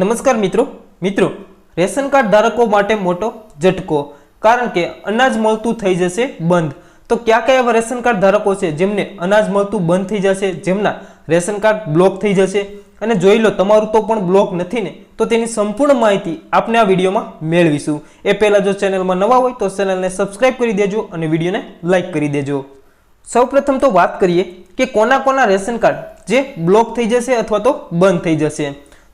નમસ્કાર મિત્રો. મિત્રો, રેશન કાર્ડ ધારકો માટે મોટો ઝટકો, કારણ કે અનાજ મળતું થઈ જશે બંધ. તો કયા કયા એવા રેશન કાર્ડ ધારકો છે જેમને અનાજ મળતું બંધ થઈ જશે, જેમના રેશન કાર્ડ બ્લોક થઈ જશે? અને જોઈ લો, તમારું તો પણ બ્લોક નથી ને? તો તેની સંપૂર્ણ માહિતી આપણે આ વિડીયોમાં મેળવીશું. એ પહેલાં જો ચેનલમાં નવા હોય તો ચેનલને સબસ્ક્રાઇબ કરી દેજો અને વિડીયોને લાઇક કરી દેજો. સૌપ્રથમ તો વાત કરીએ કે કોના કોના રેશન કાર્ડ જે બ્લોક થઈ જશે અથવા તો બંધ થઈ જશે.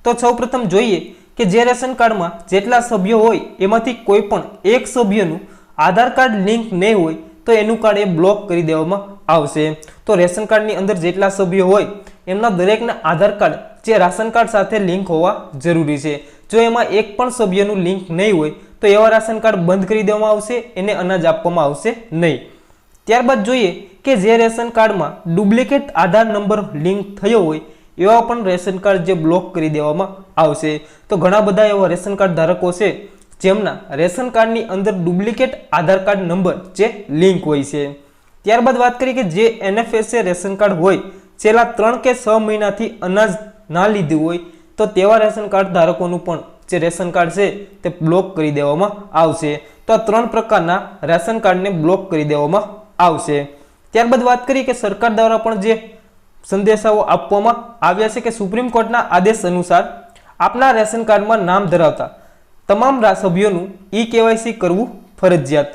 તો સૌપ્રથમ જોઈએ કે જે રેશન કાર્ડમાં જેટલા સભ્યો હોય, એમાંથી કોઈ પણ એક સભ્યનું આધાર કાર્ડ લિંક નહીં હોય, તો એનું કાર્ડ એ બ્લોક કરી દેવામાં આવશે. તો રેશન કાર્ડની અંદર જેટલા સભ્યો હોય, એમના દરેકના આધાર કાર્ડ જે રાશન કાર્ડ સાથે લિંક હોવા જરૂરી છે. જો એમાં એક પણ સભ્યનું લિંક નહીં હોય, તો એવા રાશન કાર્ડ બંધ કરી દેવામાં આવશે, એને અનાજ આપવામાં આવશે નહીં. ત્યારબાદ જોઈએ કે જે રેશન કાર્ડમાં ડુપ્લિકેટ આધાર નંબર લિંક થયો હોય એવા પણ રેશન કાર્ડ જે બ્લોક કરી દેવામાં આવશે. તો ઘણા બધા એવા રેશન કાર્ડ ધારકો છે, જેમના રેશન કાર્ડની અંદર ડુપ્લિકેટ આધાર કાર્ડ નંબર જે લિંક હોય છે. ત્યારબાદ વાત કરીએ કે જે એનએફએસએ રેશન કાર્ડ હોય, છેલ્લા ત્રણ કે છ મહિનાથી અનાજ ના લીધું હોય, તો તેવા રેશન કાર્ડ ધારકોનું પણ જે રેશન કાર્ડ છે તે બ્લોક કરી દેવામાં આવશે. તો આ ત્રણ પ્રકારના રેશન કાર્ડને બ્લોક કરી દેવામાં આવશે. ત્યારબાદ વાત કરીએ કે સરકાર દ્વારા પણ જે સંદેશાઓ આપવામાં આવ્યા છે કે સુપ્રીમ કોર્ટના આદેશ અનુસાર આપના રેશન કાર્ડમાં નામ ધરાવતા તમામ સભ્યોનું ઈ કેવાયસી કરવું ફરજિયાત.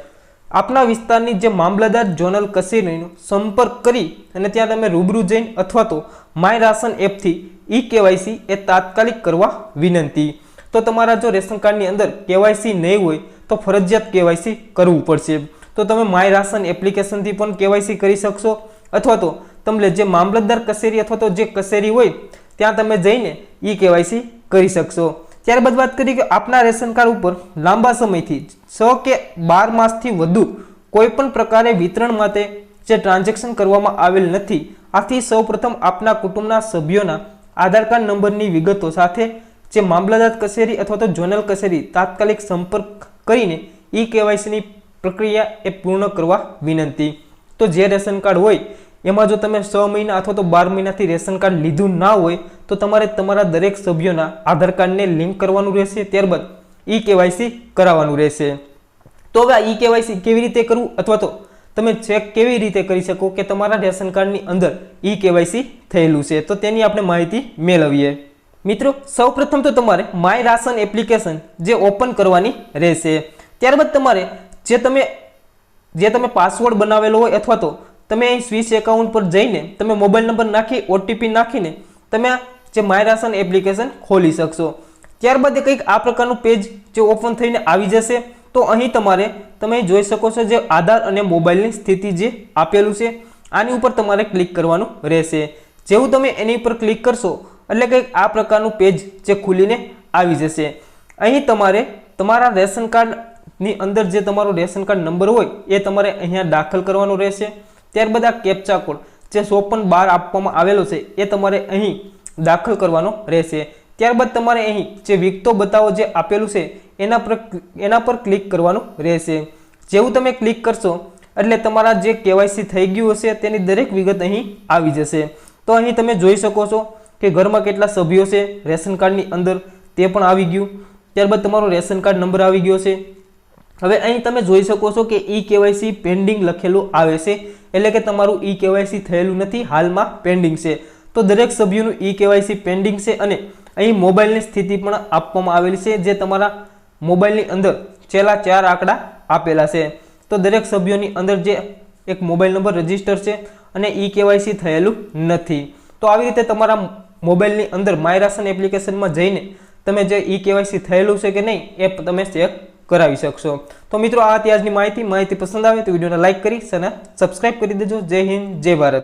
આપના વિસ્તારની જે મામલતદાર જોનલ કચેરીનો સંપર્ક કરી અને ત્યાં તમે રૂબરૂ જઈને અથવા તો માય રાશન એપથી ઈ કેવાયસી એ તાત્કાલિક કરવા વિનંતી. તો તમારા જો રેશન કાર્ડની અંદર કેવાયસી નહીં હોય તો ફરજિયાત કેવાયસી કરવું પડશે. તો તમે માય રાશન એપ્લિકેશનથી પણ કેવાયસી કરી શકશો અથવા તો તમને જે મામલતદાર કચેરી અથવા તો જે કચેરી હોય, ત્યાં તમે જઈને ઈ કેવાયસી કરી શકશો. ત્યારબાદ વાત કરીએ કે આપના રેશન કાર્ડ ઉપર લાંબા સમયથી છ કે બાર માસથી વધુ કોઈ પણ પ્રકારે વિતરણ માટે જે ટ્રાન્ઝેક્શન કરવામાં આવેલ નથી, આથી સૌપ્રથમ આપના કુટુંબના સભ્યોના આધાર કાર્ડ નંબરની વિગતો સાથે જે મામલતદાર કચેરી અથવા તો જોનલ કચેરી તાત્કાલિક સંપર્ક કરીને ઈ કેવાયસીની પ્રક્રિયા એ પૂર્ણ કરવા વિનંતી. તો જે રેશન કાર્ડ હોય એમાં જો તમે છ મહિના અથવા તો બાર મહિનાથી રેશન કાર્ડ લીધું ના હોય, તો તમારે તમારા દરેક સભ્યોના આધાર કાર્ડને લિંક કરવાનું રહેશે, ત્યારબાદ ઈ કેવાયસી કરાવવાનું રહેશે. તો હવે આ ઈ કેવાયસી કેવી રીતે કરવું? અથવા તો તમે ચેક કેવી રીતે કરી શકો કે તમારા રેશન કાર્ડની અંદર ઈ કેવાયસી થયેલું છે? તો તેની આપણે માહિતી મેળવીએ. મિત્રો, સૌપ્રથમ તો તમારે માય રાશન એપ્લિકેશન જે ઓપન કરવાની રહેશે. ત્યારબાદ તમારે જે તમે જે તમે પાસવર્ડ બનાવેલો હોય અથવા તો તમે અહીં સ્વિચ એકાઉન્ટ પર જઈને તમે મોબાઈલ નંબર નાખી ઓટીપી નાખીને તમે જે માય રાશન એપ્લિકેશન ખોલી શકશો. ત્યારબાદ એ કંઈક આ પ્રકારનું પેજ જે ઓપન થઈને આવી જશે, તો અહીં તમારે તમે જોઈ શકો છો જે આધાર અને મોબાઈલની સ્થિતિ જે આપેલું છે, આની ઉપર તમારે ક્લિક કરવાનું રહેશે. જેવું તમે એની ઉપર ક્લિક કરશો, એટલે કંઈક આ પ્રકારનું પેજ જે ખુલીને આવી જશે. અહીં તમારે તમારા રેશન કાર્ડની અંદર જે તમારો રેશન કાર્ડ નંબર હોય, એ તમારે અહીંયા દાખલ કરવાનો રહેશે. ત્યારબાદ આ કેપ્ચા કોડ જે સોપન બાર આપવામાં આવેલો છે, એ તમારે અહીં દાખલ કરવાનો રહેશે. ત્યારબાદ તમારે અહીં જે વિગતો બતાવો જે આપેલું છે, એના પર એના પર ક્લિક કરવાનું રહેશે. જેવું તમે ક્લિક કરશો, એટલે તમારા જે કેવાયસી થઈ ગયું હશે, તેની દરેક વિગત અહીં આવી જશે. તો અહીં તમે જોઈ શકો છો કે ઘરમાં કેટલા સભ્યો છે, રેશન કાર્ડની અંદર તે પણ આવી ગયું. ત્યારબાદ તમારો રેશન કાર્ડ નંબર આવી ગયો છે. હવે અહીં તમે જોઈ શકો છો કે ઈ કેવાયસી પેન્ડિંગ લખેલું આવે છે. એટલે કે તમારું ઈ કેવાયસી થયેલું નથી, હાલમાં પેન્ડિંગ છે. તો દરેક સભ્યોનું ઈ કેવાયસી પેન્ડિંગ છે અને અહીં મોબાઈલની સ્થિતિ પણ આપવામાં આવેલી છે જે તમારા મોબાઈલની અંદર છેલ્લા ચાર આંકડા આપેલા છે. તો દરેક સભ્યોની અંદર જે એક મોબાઈલ નંબર રજિસ્ટર છે અને ઈ કેવાયસી થયેલું નથી. તો આવી રીતે તમારા મોબાઈલની અંદર માય રાશન એપ્લિકેશનમાં જઈને તમે જે ઈ કેવાયસી થયેલું છે કે નહીં, એ તમે ચેક કરાવી શકશો. તો મિત્રો, આ ત્યાજની માહિતી. માહિતી પસંદ આવે તો વિડીયોને લાઇક કરી અને સબસ્ક્રાઇબ કરી દેજો. જય હિન્દ, જય ભારત.